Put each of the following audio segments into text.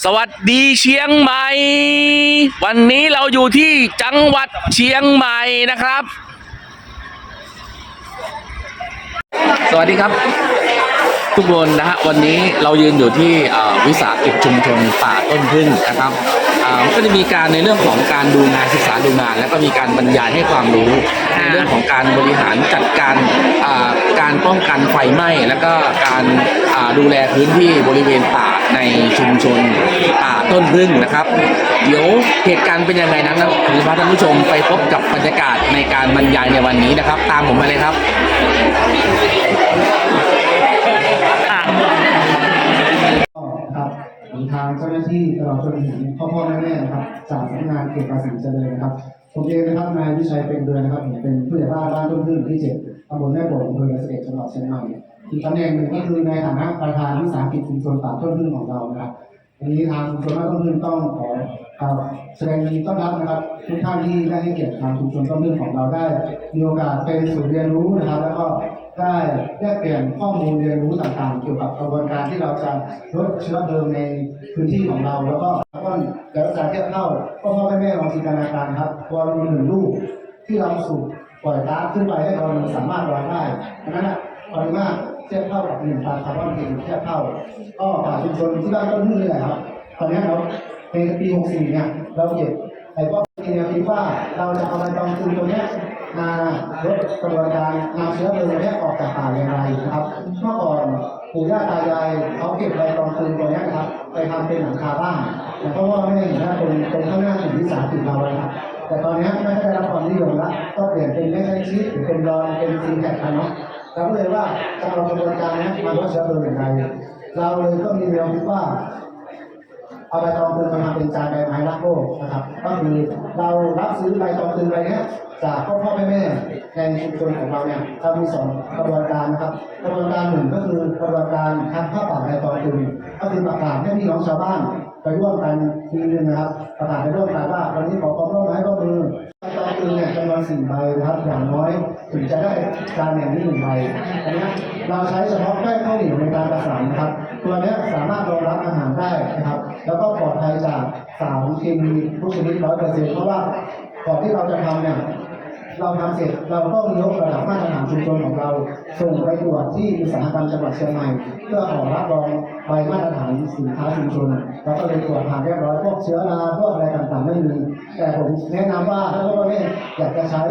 สวัสดีเชียงใหม่ วันนี้เราอยู่ที่จังหวัดเชียงใหม่นะครับ สวัสดีครับ ทุกคนนะฮะวันนี้เรายืนอยู่ที่เอ่อวิสาหกิจชุมชนป่าต้นพึ่งนะครับอ่าก็จะมีการในเรื่องของการดูงานศึกษาดูงาน แล้วก็มีการบรรยายให้ความรู้ในเรื่องของการบริหารจัดการอ่าการป้องกันไฟไหม้ แล้วก็การอ่าดูแลพื้นที่บริเวณป่า ในชุมชนป่าต้นพึ่งนะครับ เดี๋ยวเหตุการณ์เป็นยังไงนั้นนะผมจะพาท่านผู้ชมไปพบกับบรรยากาศในการบรรยายในวันนี้นะครับ ตามผมมาเลยครับทางเจ้าหน้าที่ตลอดจนถึงพ่อพ่อแม่แม่นะครับจากสำนักงานเขตภาษีเจริญนะครับผมเองนะครับนายวิชัยเป็นเดือนนะครับผมเป็นผู้ใหญ่บ้านบ้านต้นพึ่งที่เจ็ดตำบลแม่โป่งอำเภอเกษตรจังหวัดเชียงใหม่ อีกตำแหน่งหนึ่งก็คือในฐานะประธานวิสาหกิจชุมชนป่าต้นพึ่งของเรานะครับวันนี้ทางชุมชนบ้านต้นพึ่งต้องขอแสดงยินดีต้อนรับนะครับทุกท่านที่ได้ให้เกียรติทางชุมชนต้นพึ่งของเราได้มีโอกาสเป็นศูนย์เรียนรู้นะครับ แล้วก็ได้แลกเปลี่ยนข้อมูลเรียนรู้ต่างๆ เกี่ยวกับกระบวนการที่เราจะลดเชื้อเพลิงในพื้นที่ของเรา แล้วก็ต้นแล้วจะเทียบเท่าพ่อพ่อแม่แม่ลองจินตนาการครับตัวเราหนึ่งลูกที่เราสูบปล่อยก๊าซขึ้นไปให้เราสามารถลอยได้ดังนั้นอะปริมาตร ทียบเท่ากับหนึ่งตันคาร์บอนจริงเทียบเท่า ก็ป่าชุมชนที่บ้านต้นพึ่งนี่แหละครับ ตอนนี้เราในปี 64 เนี่ย เราเก็บไอ้พวกทีเนี่ยคิดว่าเราจะเอาใบตองคืนตัวเนี้ยมาลดกระบวนการนำเชื้อเพลิงเนี้ยออกจากป่าอย่างไรนะครับเมื่อก่อนปู่ย่าตายายเขาเก็บใบตองคืนตัวนี้ครับ ไปทำเป็นหลังคาบ้านแต่เพราะว่าไม่ได้เห็นว่าตรงตรงข้างหน้าถึงวิสาหกิจเราเลยครับแต่ตอนนี้ไม่ได้รับความนิยมละก็เปลี่ยนเป็นไม่ใช่ชีสหรือเป็นรอนเป็นซีแพคกันเนาะ เราก็เลยว่าจะเอากระบวนการนี้ยมาลดเชื้อเพลิงอย่างไรเราเลยก็มีแนวคิดว่าเอาใบตองคืนมาทำเป็นจานใบไม้รักโลกนะครับก็คือเรารับซื้อใบตองคืนใบนี้จากพ่อพ่อแม่แม่ในชุมชนของเราเนี่ยเรามีสองกระบวนการนะครับกระบวนการหนึ่งก็คือกระบวนการทำผ้าป่าใบตองคืนก็คือประกาศให้พี่น้องชาวบ้านไปร่วมกันทีนึงนะครับ ประกาศไปร่วมกันว่าวันนี้ขอความร่วมมือให้ร่วมมือ ใบตองคืนเนี่ยจำนวนสี่ใบนะครับอย่างน้อยถึงจะได้กานอย่งที่หนึ่งใบอันนี้เราใช้เฉพาะแป้งข้าวเหนียวในการประสานนะครับ ตัวนี้สามารถรองรับอาหารได้นะครับ แล้วก็ปลอดภัยจากสารเคมีทุกชนิดร้อยเปอร์เซ็นต์เพราะว่าก่อนที่เราจะทำเนี่ย เราทำเสร็จเราต้องยกระดับมาตรฐานชุมชนของเรา ส่งไปตรวจที่อุตสาหกรรมจังหวัดเชียงใหม่ เพื่อขอรับรองใบมาตรฐานสินค้าชุมชนเราก็เลยตรวจผ่านเรียบร้อยพวกเชื้อราพวกอะไรต่างๆไม่มีแต่ผมแนะนำว่าถ้าพ่อแม่อยากจะใช้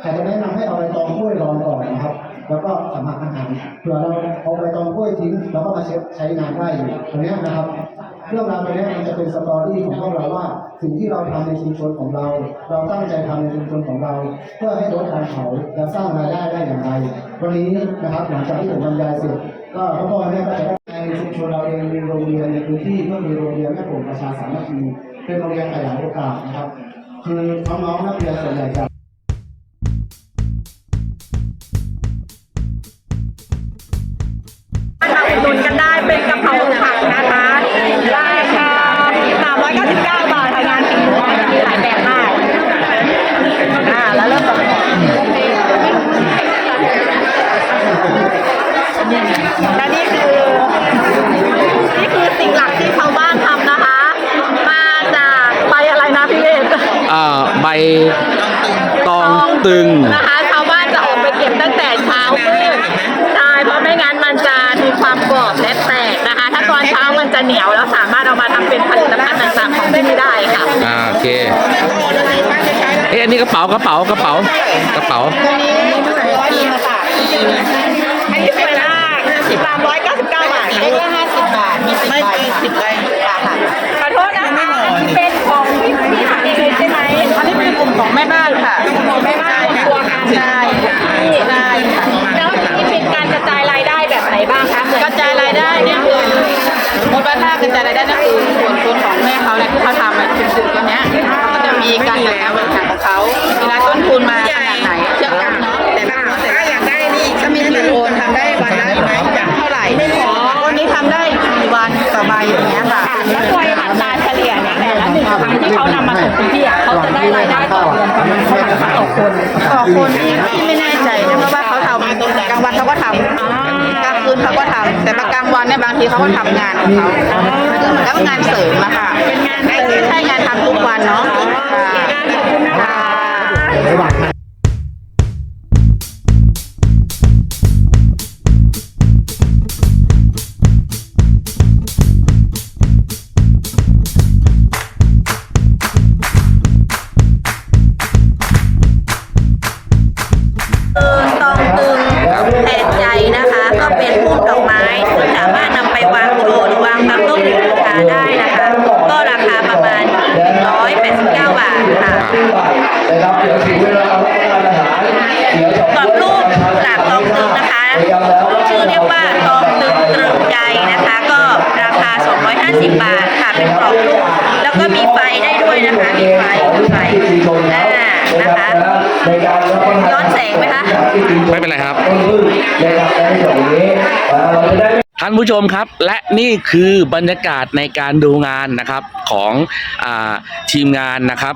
แต่จะแนะนำให้เอาใบตองกล้วยรองก่อนนะครับแล้วก็สำหรับอาหารเผื่อเราเอาใบตองกล้วยทิ้งเราก็มาใช้งานได้อยู่ตรงนี้นะครับ เรื่องราวตรงเนี้ยมันจะเป็นสตอรี่ของพวกเราว่า สิ่งที่เราทำในชุมชนของเรา เราตั้งใจทำในชุมชนของเรา เพื่อให้ลดการเผาและสร้างรายได้ได้อย่างไร วันนี้นะครับหลังจากที่ผมบรรยายเสร็จก็พ่อพ่อแม่ก็จะได้ในชุมชนเราเองมีโรงเรียนในพื้นที่ก็มีโรงเรียนแม่ผมประชาสามัคคีเป็นโรงเรียนขยายโอกาสนะครับ คือน้องๆนักเรียนส่วนใหญ่จะ ตึง นะคะชาวบ้านจะออกไปเก็บตั้งแต่เช้ามืดใช่เพราะไม่งั้นมันจะมีความกรอบและแตกนะคะ ถ้าตอนเช้ามันจะเหนียวแล้วสามารถเอามาทำเป็นผลิตภัณฑ์ต่างๆของที่นี่ได้ค่ะอ่าโอเค เอ๊ะอันนี้กระเป๋ากระเป๋ากระเป๋ากระเป๋าตัวนี้ทีมาค่ะอันนี้สวยมากสามร้อยเก้าสิบเก้าบาทได้แค่ห้าสิบบาท มีสิบใบสิบใบค่ะขอโทษนะคะอันนี้เป็นของพี่พี่หาเองเลยใช่ไหมอันนี้เป็นกลุ่มของแม่บ้านค่ะ เขาเวลาต้นทุนมาขนาดไหนเชื่อกันเนาะแต่ถ้าถ้าอยากได้นี่ถ้ามีกี่คนทำได้วันละไหมจากเท่าไหร่วันนี้ทำได้กี่วันต่อใบอย่างเงี้ยค่ะแล้วโดยอัตราเฉลี่ยเนี่ยแต่ละหนึ่งครั้งที่เขานำมาส่งพื้นที่อะเขาจะได้รายได้ต่อเดือนประมาณเท่าไหร่คะต่อคนต่อคนที่ที่ไม่แน่ใจนะเพราะว่าเขาทำกลางวันเขาก็ทำกลางคืนเขาก็ทำแต่ประกลางวันเนี่ยบางทีเขาก็ทำงานของเขาแล้วงานเสริมอะค่ะเป็นงานใช่งานทำทุกวันเนาะค่ะ ตองตึงแทนใจนะคะก็เป็นพุ่มดอกไม้ซึ่งสามารถนำไปวางโชว์หรือวางตามโต๊ะหมู่บูชาได้ ค่ะกรอบรูปหลากตองตึงนะคะชื่อเรียกว่าตองตึงตรึงใจนะคะ ก็ราคา 250 บาทค่ะเป็นกรอบรูปแล้วก็มีไฟได้ด้วยนะคะมีไฟมีไฟอ่านะคะย้อนแสงไหมคะไม่เป็นไรครับท่านผู้ชมครับและนี่คือบรรยากาศในการดูงานนะครับของอาทีมงานนะครับ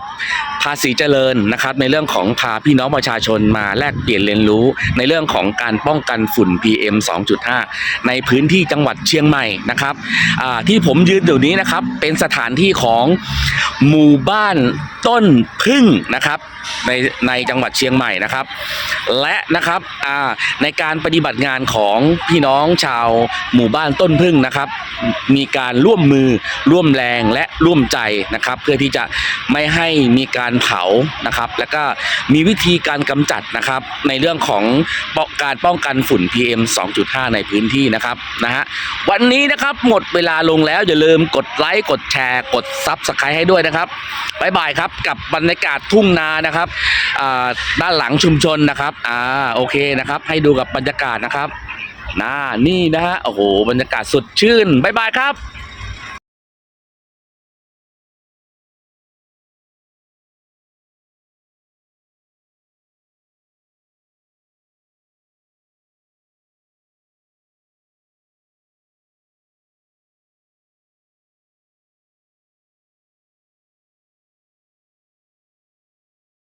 ภาษีเจริญนะครับ ในเรื่องของพาพี่น้องประชาชนมาแลกเปลี่ยนเรียนรู้ ในเรื่องของการป้องกันฝุ่น PM 2.5 ในพื้นที่จังหวัดเชียงใหม่นะครับที่ผมยืนอยู่นี้นะครับเป็นสถานที่ของหมู่บ้านต้นพึ่งนะครับในในจังหวัดเชียงใหม่นะครับ และนะครับในการปฏิบัติงานของพี่น้องชาวหมู่บ้านต้นพึ่งนะครับ มีการร่วมมือร่วมแรงและร่วมใจนะครับ เพื่อที่จะไม่ให้มีการเผานะครับ แล้วก็มีวิธีการกำจัดนะครับ ในเรื่องของการป้องกันฝุ่น PM 2.5 ในพื้นที่นะครับนะฮะวันนี้นะครับหมดเวลาลงแล้วอย่าลืมกดไลค์กดแชร์กดซับสไครต์ให้ด้วยนะครับบายบายครับกับบรรยากาศทุ่งนานะครับด้านหลังชุมชนนะครับอ่าโอเคนะครับ ให้ดูกับบรรยากาศนะครับน่านี่นะฮะโอ้โหบรรยากาศสดชื่นบายบายครับ